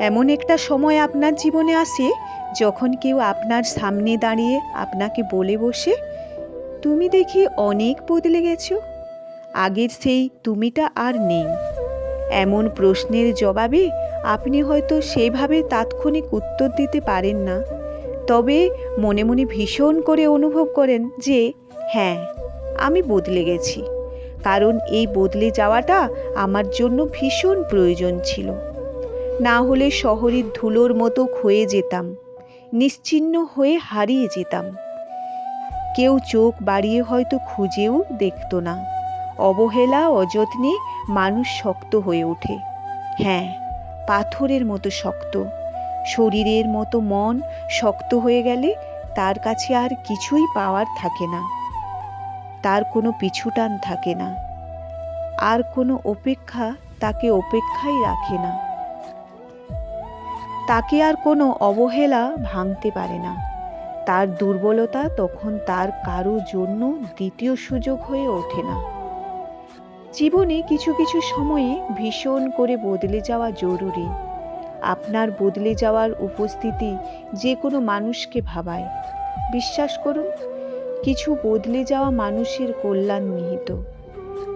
এমন একটা সময় আপনার জীবনে আসে যখন কেউ আপনার সামনে দাঁড়িয়ে আপনাকে বলে বসে, তুমি দেখি অনেক বদলে গেছো। আগের সেই তুমিটা আর নেই। এমন প্রশ্নের জবাবে আপনি হয়তো সেইভাবে তাৎক্ষণিক উত্তর দিতে পারেন না। তবে মনে মনে ভীষণ করে অনুভব করেন যে হ্যাঁ আমি বদলে গেছি। কারণ এই বদলে যাওয়াটা আমার জন্য ভীষণ প্রয়োজন ছিল। না হলে শহরের ধুলোর মতো ক্ষয়ে যেতাম। নিশ্চিহ্ন হয়ে হারিয়ে যেতাম। কেউ চোখ বাড়িয়ে হয়তো খুঁজেও দেখতো না। অবহেলা, অযত্নে মানুষ শক্ত হয়ে ওঠে। হ্যাঁ পাথরের মতো শক্ত। শরীরের মতো মন শক্ত হয়ে গেলে তার কাছে আর কিছুই পাওয়ার থাকে না। তার কোনো পিছুটান থাকে না। আর কোনো অপেক্ষা তাকে অপেক্ষাই রাখে না। তাকে আর কোনো অবহেলা ভাঙতে পারে না। তার দুর্বলতা তখন তার কারও জন্য দ্বিতীয় সুযোগ হয়ে ওঠে না। জীবনে কিছু কিছু সময়ে ভীষণ করে বদলে যাওয়া জরুরি। আপনার বদলে যাওয়ার উপস্থিতি যে কোনো মানুষকে ভাবায়। বিশ্বাস করুন, কিছু বদলে যাওয়া মানুষের কল্যাণ নিহিত।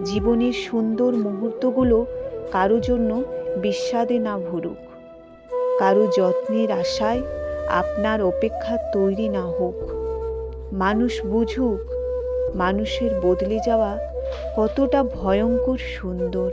জীবনের সুন্দর মুহূর্তগুলো কারও জন্য বিস্বাদে না ভরুক। কারও যত্নের আশায় আপনার অপেক্ষা তৈরি না হোক। মানুষ বুঝুক, মানুষের বদলে যাওয়া কতটা ভয়ঙ্কর সুন্দর।